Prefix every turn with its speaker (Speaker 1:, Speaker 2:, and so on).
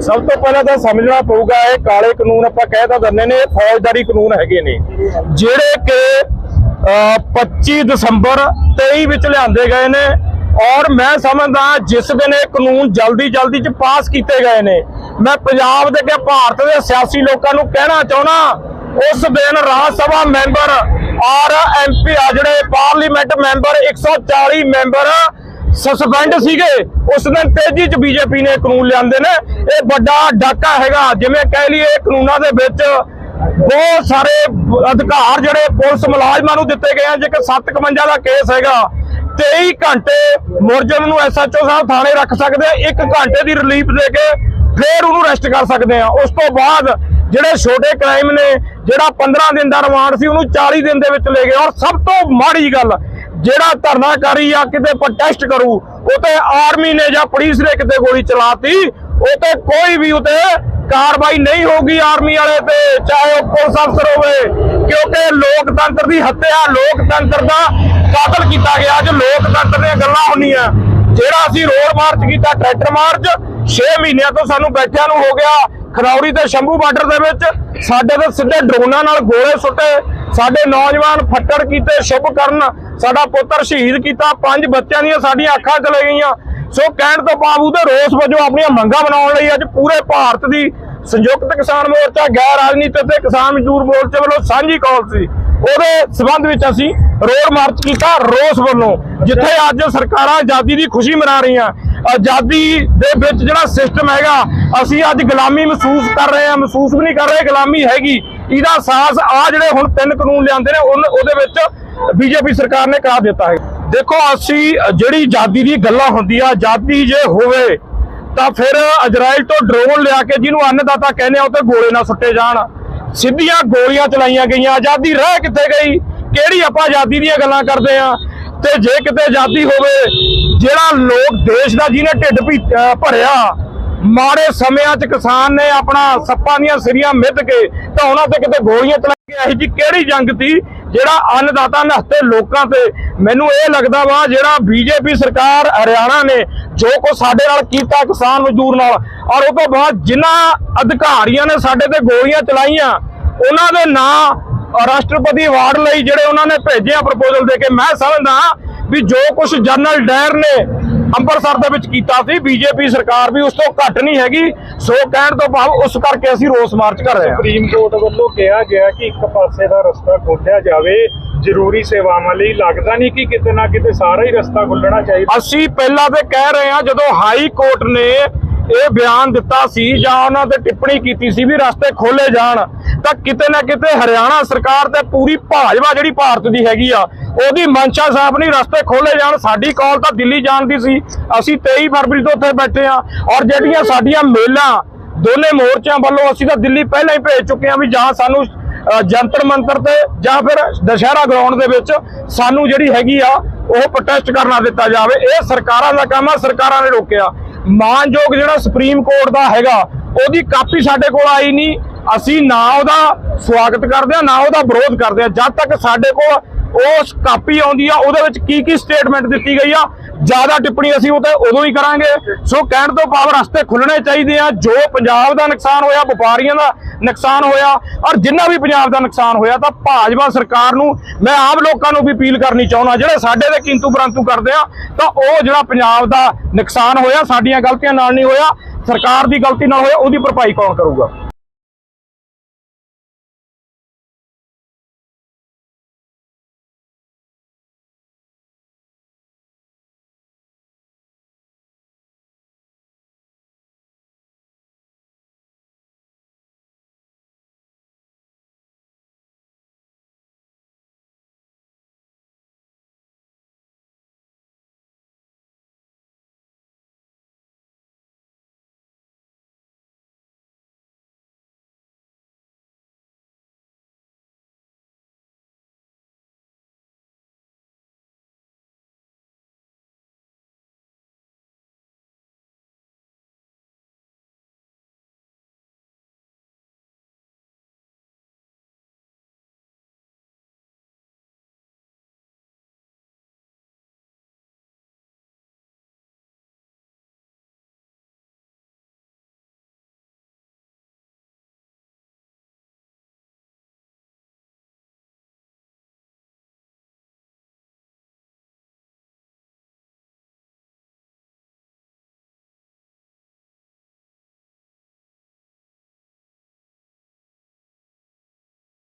Speaker 1: ਸਭ ਤੋਂ ਪਹਿਲਾਂ ਤਾਂ ਸਮਝਣਾ ਪਊਗਾ, ਇਹ ਕਾਲੇ ਕਾਨੂੰਨ ਆਪਾਂ ਕਹਿ ਤਾਂ ਨੇ ਫੌਜਦਾਰੀ ਕਾਨੂੰਨ ਹੈਗੇ ਨੇ। ਜਿਹੜੇ ਕਿ 25 ਦਸੰਬਰ 23 ਵਿੱਚ ਲਿਆਂਦੇ ਗਏ ਨੇ, ਔਰ ਮੈਂ ਸਮਝਦਾ ਜਿਸ ਦਿਨ ਇਹ ਕਾਨੂੰਨ ਜਲਦੀ ਜਲਦੀ ਚ ਪਾਸ ਕੀਤੇ ਗਏ ਨੇ, ਮੈਂ ਪੰਜਾਬ ਦੇ ਕੇ ਭਾਰਤ ਦੇ ਸਿਆਸੀ ਲੋਕਾਂ ਨੂੰ ਕਹਿਣਾ ਚਾਹੁੰਦਾ, ਉਸ ਦਿਨ ਰਾਜ ਸਭਾ ਮੈਂਬਰ ਔਰ ਐਮਪੀ ਆ ਜਿਹੜੇ ਪਾਰਲੀਮੈਂਟ ਮੈਂਬਰ 140 ਮੈਂਬਰ ਸਸਪੈਂਡ ਸੀਗੇ। ਉਸ ਦਿਨ ਤੇਜ਼ੀ ਚ ਬੀਜੇਪੀ ਨੇ ਕਾਨੂੰਨ ਲਿਆਂਦੇ ਨੇ। ਇਹ ਵੱਡਾ ਡਾਕਾ ਹੈਗਾ। ਜਿਵੇਂ ਕਹਿ ਲਈਏ, ਕਾਨੂੰਨਾਂ ਦੇ ਵਿੱਚ ਬਹੁਤ ਸਾਰੇ ਅਧਿਕਾਰ ਜਿਹੜੇ ਪੁਲਿਸ ਮੁਲਾਜ਼ਮਾਂ ਨੂੰ ਦਿੱਤੇ ਗਏ ਆ। ਜੇਕਰ ਕਿ 751 ਦਾ ਕੇਸ ਹੈਗਾ 23 ਘੰਟੇ ਮੁਰਜਮ ਨੂੰ ਐਸਐਚਓ ਸਾਹਿਬ ਥਾਣੇ ਰੱਖ ਸਕਦੇ ਆ। 1 ਘੰਟੇ ਦੀ ਰਿਲੀਫ ਦੇ ਕੇ ਫੇਰ ਉਹਨੂੰ ਅਰੈਸਟ ਕਰ ਸਕਦੇ ਆ। ਉਸ ਤੋਂ ਬਾਅਦ ਜਿਹੜੇ ਛੋਟੇ ਕ੍ਰਾਈਮ ਨੇ, ਜਿਹੜਾ 15 ਦਿਨ ਦਾ ਰਿਮਾਂਡ ਸੀ, ਉਹਨੂੰ 40 ਦਿਨ ਦੇ ਵਿੱਚ ਲੈ ਗਏ। ਔਰ ਸਭ ਤੋਂ ਮਾੜੀ ਗੱਲ ਜਿਹੜਾ ਧਰਨਾਕਾਰੀ ਆ ਕਿਤੇ ਪ੍ਰੋਟੈਸਟ ਕਰੂ ਉਹ ਆਰਮੀ ਨੇ ਜਾਂ ਪੁਲਿਸ ਨੇ ਕਿਤੇ ਗੋਲੀ ਚਲਾਤੀ ਉਹ ਕੋਈ ਵੀ ਉਤੇ ਕਾਰਵਾਈ ਨਹੀਂ ਹੋਗੀ ਆਰਮੀ ਵਾਲੇ ਤੇ, ਚਾਹੇ ਉਹ ਪੁਲਿਸ ਅਫਸਰ ਹੋਵੇ, ਕਿਉਂਕਿ ਲੋਕਤੰਤਰ ਦੀ ਹੱਤਿਆ, ਲੋਕਤੰਤਰ ਦਾ ਕਾਤਲ ਕੀਤਾ ਗਿਆ, ਅੱਜ ਲੋਕਤੰਤਰ ਦੀਆਂ ਗੱਲਾਂ ਹੁੰਦੀਆਂ। ਜਿਹੜਾ ਅਸੀਂ ਰੋਡ ਮਾਰਚ ਕੀਤਾ ਟਰੈਕਟਰ ਮਾਰਚ 6 ਮਹੀਨਿਆਂ ਤੋਂ ਸਾਨੂੰ ਬੈਠਿਆਂ ਨੂੰ ਹੋ ਗਿਆ ਖਰੌਰੀ ਤੇ ਸ਼ੰਭੂ ਬਾਰਡਰ ਦੇ ਵਿੱਚ, ਸਾਡੇ ਤੇ ਸਿੱਧੇ ਡਰੋਨਾਂ ਨਾਲ ਗੋਲੇ ਸੁੱਟੇ ਸਾਡੇ ਨੌਜਵਾਨ ਫੱਟੜ ਕੀਤੇ ਸ਼ੁਭ ਕਰਨ, ਸਾਡਾ ਪੁੱਤਰ ਸ਼ਹੀਦ ਕੀਤਾ, ਪੰਜ ਬੱਚਿਆਂ ਦੀਆਂ ਸਾਡੀਆਂ ਅੱਖਾਂ ਚਲੇ ਗਈਆਂ। ਸੋ ਕਹਿਣ ਤੋਂ ਬਾਵਜੂਦ ਰੋਸ ਵਜੋਂ ਆਪਣੀਆਂ ਮੰਗਾਂ ਬਣਾਉਣ ਲਈ ਅੱਜ ਪੂਰੇ ਭਾਰਤ ਦੀ ਸੰਯੁਕਤ ਕਿਸਾਨ ਮੋਰਚਾ, ਗੈਰ ਰਾਜਨੀਤਿਕ ਤੇ ਕਿਸਾਨ ਮਜ਼ਦੂਰ ਮੋਰਚੇ ਵੱਲੋਂ ਸਾਂਝੀ ਕਾਲ ਸੀ। ਉਹਦੇ ਸਬੰਧ ਵਿੱਚ ਅਸੀਂ ਰੋਡ ਮਾਰਚ ਕੀਤਾ, ਰੋਸ ਵੱਲੋਂ, ਜਿੱਥੇ ਅੱਜ ਸਰਕਾਰਾਂ ਆਜ਼ਾਦੀ ਦੀ ਖੁਸ਼ੀ ਮਨਾ ਰਹੀਆਂ। ਆਜ਼ਾਦੀ ਦੇ ਵਿੱਚ ਜਿਹੜਾ ਸਿਸਟਮ ਹੈਗਾ, ਅਸੀਂ ਅੱਜ ਗੁਲਾਮੀ ਮਹਿਸੂਸ ਕਰ ਰਹੇ ਹਾਂ, ਮਹਿਸੂਸ ਵੀ ਨਹੀਂ ਕਰ ਰਹੇ, ਗੁਲਾਮੀ ਹੈਗੀ। ਇਹਦਾ ਅਹਿਸਾਸ ਆ ਜਿਹੜੇ ਹੁਣ ਤਿੰਨ ਕਾਨੂੰਨ ਲਿਆਂਦੇ ਨੇ, ਉਹਨ- ਉਹਦੇ ਵਿੱਚ ਬੀਜੇਪੀ ਸਰਕਾਰ ਨੇ ਕਰਾ ਦਿੱਤਾ ਹੈ। ਦੇਖੋ, ਅਸੀਂ ਜਿਹੜੀ ਆਜ਼ਾਦੀ ਦੀ ਗੱਲਾਂ ਹੁੰਦੀਆਂ, ਆਜ਼ਾਦੀ ਜੇ ਹੋਵੇ, ਤਾਂ ਫਿਰ ਇਜ਼ਰਾਈਲ ਤੋਂ ਡਰੋਨ ਲਿਆ ਕੇ ਜਿਹਨੂੰ ਅੰਨਦਾਤਾ ਕਹਿੰਦੇ ਆ, ਉਹ ਤੇ ਗੋਲੇ ਨਾ ਸੁੱਟੇ ਜਾਣ। ਸਿੱਧੀਆਂ ਗੋਲੀਆਂ ਚਲਾਈਆਂ ਗਈਆਂ, ਆਜ਼ਾਦੀ ਰਹਿ ਕਿੱਥੇ ਗਈ? ਕਿਹੜੀ ਆਪਾਂ ਆਜ਼ਾਦੀ ਦੀਆਂ ਗੱਲਾਂ ਕਰਦੇ ਆ ਤੇ ਜੇ ਕਿਤੇ ਆਜ਼ਾਦੀ ਹੋਵੇ, ਜਿਹੜਾ ਲੋਕ ਦੇਸ਼ ਦਾ ਜਿਹਨੇ ਢਿੱਡ ਭੀ- ਭਰਿਆ, ਮਾੜੇ ਸਮਿਆਂ 'ਚ ਕਿਸਾਨ ਨੇ ਆਪਣਾ ਸੱਪਾਂ ਦੀਆਂ ਸਿਰੀਆਂ ਮਿੱਧ ਕੇ ਤਾਂ ਉਹਨਾਂ ਤੇ ਕਿਤੇ ਗੋਲੀਆਂ ਚਲਾ ਕੇ ਇਹੋ ਜੀ ਕਿਹੜੀ ਜੰਗ ਸੀ, ਜਿਹੜਾ ਅੰਨਦਾਤਾ ਨਹਤੇ ਲੋਕਾਂ ਤੇ? ਮੈਨੂੰ ਇਹ ਲੱਗਦਾ ਵਾ ਜਿਹੜਾ ਬੀਜੇਪੀ ਸਰਕਾਰ ਹਰਿਆਣਾ ਨੇ ਜੋ ਕੋ ਸਾਡੇ ਨਾਲ ਕੀਤਾ ਕਿਸਾਨ ਮਜ਼ਦੂਰ ਨਾਲ, ਔਰ ਉਹ ਤੋਂ ਬਾਅਦ ਜਿਨ੍ਹਾਂ ਅਧਿਕਾਰੀਆਂ ਨੇ ਸਾਡੇ ਤੇ ਗੋਲੀਆਂ ਚਲਾਈਆਂ, ਉਹਨਾਂ ਦੇ ਨਾਂ ਰਾਸ਼ਟਰਪਤੀ ਅਵਾਰਡ ਲਈ ਜਿਹੜੇ ਉਹਨਾਂ ਨੇ ਭੇਜਿਆ ਪ੍ਰਪੋਜ਼ਲ ਦੇ ਕੇ ਮੈਂ ਸਮਝਦਾ ਵੀ ਜੋ ਕੁਝ ਜਨਰਲ ਡਾਇਰ ਨੇ ਅੰਮ੍ਰਿਤਸਰ ਦੇ ਵਿੱਚ ਕੀਤਾ ਸੀ ਬੀਜੇਪੀ ਸਰਕਾਰ ਵੀ ਉਸ ਤੋਂ ਘੱਟ ਨਹੀਂ ਹੈਗੀ ਸੋ ਕਹਿਣ ਤੋਂ ਭਾਵ ਉਸ ਕਰਕੇ ਅਸੀਂ ਰੋਸ ਮਾਰਚ ਕਰ ਰਹੇ ਹਾਂ।
Speaker 2: ਸੁਪਰੀਮ ਕੋਰਟ ਵੱਲੋਂ ਕਿਹਾ ਗਿਆ ਕਿ ਇੱਕ ਪਾਸੇ ਦਾ ਰਸਤਾ ਖੋਲ੍ਹਿਆ ਜਾਵੇ ਜ਼ਰੂਰੀ ਸੇਵਾਵਾਂ ਲਈ ਲੱਗਦਾ ਨਹੀਂ ਕਿ ਕਿਤੇ ਨਾ ਕਿਤੇ ਸਾਰਾ ਹੀ ਰਸਤਾ ਖੁੱਲਣਾ ਚਾਹੀਦਾ।
Speaker 1: ਅਸੀਂ ਪਹਿਲਾਂ ਤੇ ਕਹਿ ਰਹੇ ਹਾਂ ਜਦੋਂ ਹਾਈ ਕੋਰਟ ਨੇ ਇਹ ਬਿਆਨ ਦਿੱਤਾ ਸੀ ਜਾਂ ਉਹਨਾਂ ਤੇ ਟਿੱਪਣੀ ਕੀਤੀ ਸੀ ਵੀ ਰਸਤੇ ਖੋਲੇ ਜਾਣ ਤਾਂ ਕਿਤੇ ਨਾ ਕਿਤੇ ਹਰਿਆਣਾ ਸਰਕਾਰ ਤੇ ਪੂਰੀ ਭਾਜਪਾ ਜਿਹੜੀ ਭਾਰਤ ਦੀ ਹੈਗੀ ਆ ਉਹਦੀ ਮਨਸ਼ਾ ਸਾਫ਼ ਨਹੀਂ ਰਸਤੇ ਖੋਲੇ ਜਾਣ ਸਾਡੀ ਕਾਲ ਤਾਂ ਦਿੱਲੀ ਜਾਣ ਦੀ ਸੀ। ਅਸੀਂ 23 ਫਰਵਰੀ ਤੋਂ ਉੱਥੇ ਬੈਠੇ ਆ ਔਰ ਜਿਹੜੀਆਂ ਸਾਡੀਆਂ ਮੇਲਾਂ ਦੋਨੇ ਮੋਰਚਿਆਂ ਵੱਲੋਂ ਅਸੀਂ ਤਾਂ ਦਿੱਲੀ ਪਹਿਲਾਂ ਹੀ ਭੇਜ ਚੁੱਕੇ ਆ ਵੀ ਜਾਂ ਸਾਨੂੰ ਅ, ਜੰਤਰ ਮੰਤਰ ਤੇ ਜਾਂ ਫਿਰ ਦਸ਼ਹਿਰਾ ਗਰਾਊਂਡ ਦੇ ਵਿੱਚ ਸਾਨੂੰ ਜਿਹੜੀ ਹੈਗੀ ਆ ਉਹ ਪ੍ਰੋਟੈਸਟ ਕਰਨਾ ਦਿੱਤਾ ਜਾਵੇ। ਇਹ ਸਰਕਾਰਾਂ ਦਾ ਕੰਮ ਆ ਸਰਕਾਰਾਂ ਨੇ ਰੋਕਿਆ। ਮਾਨਯੋਗ ਜਿਹੜਾ ਸੁਪਰੀਮ ਕੋਰਟ ਦਾ ਹੈਗਾ, ਉਹਦੀ ਕਾਪੀ ਸਾਡੇ ਕੋਲ ਆਈ ਨਹੀਂ। ਅਸੀਂ ਨਾ ਉਹਦਾ ਸਵਾਗਤ ਕਰਦੇ ਆ ਨਾ ਉਹਦਾ ਵਿਰੋਧ ਕਰਦੇ ਆ ਜਦ ਤੱਕ ਸਾਡੇ ਕੋਲ ਉਸ ਕਾਪੀ ਆਉਂਦੀ ਆ, ਉਹਦੇ ਵਿੱਚ ਕੀ ਕੀ ਸਟੇਟਮੈਂਟ ਦਿੱਤੀ ਗਈ ਆ, ਜ਼ਿਆਦਾ ਟਿੱਪਣੀ ਅਸੀਂ ਉਹ ਤੇ ਉਦੋਂ ਹੀ ਕਰਾਂਗੇ। ਸੋ ਕਹਿਣ ਤੋਂ ਪਾਵਰ ਰਸਤੇ ਖੁੱਲਣੇ ਚਾਹੀਦੇ ਆ, ਜੋ ਪੰਜਾਬ ਦਾ ਨੁਕਸਾਨ ਹੋਇਆ, ਵਪਾਰੀਆਂ ਦਾ ਨੁਕਸਾਨ ਹੋਇਆ, ਔਰ ਜਿੰਨਾ ਵੀ ਪੰਜਾਬ ਦਾ ਨੁਕਸਾਨ ਹੋਇਆ, ਤਾਂ ਭਾਜਪਾ ਸਰਕਾਰ ਨੂੰ ਮੈਂ ਆਮ ਲੋਕਾਂ ਨੂੰ ਵੀ ਅਪੀਲ ਕਰਨੀ ਚਾਹੁੰਦਾ, ਜਿਹੜੇ ਸਾਡੇ ਦੇ ਕਿੰਤੂ ਪਰੰਤੂ ਕਰਦੇ ਆ, ਤਾਂ ਉਹ ਜਿਹੜਾ ਪੰਜਾਬ ਦਾ ਨੁਕਸਾਨ ਹੋਇਆ, ਸਾਡੀਆਂ ਗਲਤੀਆਂ ਨਾਲ ਨਹੀਂ ਹੋਇਆ, ਸਰਕਾਰ ਦੀ ਗਲਤੀ ਨਾਲ ਹੋਇਆ, ਉਹਦੀ ਭਰਪਾਈ ਕੌਣ ਕਰੂਗਾ?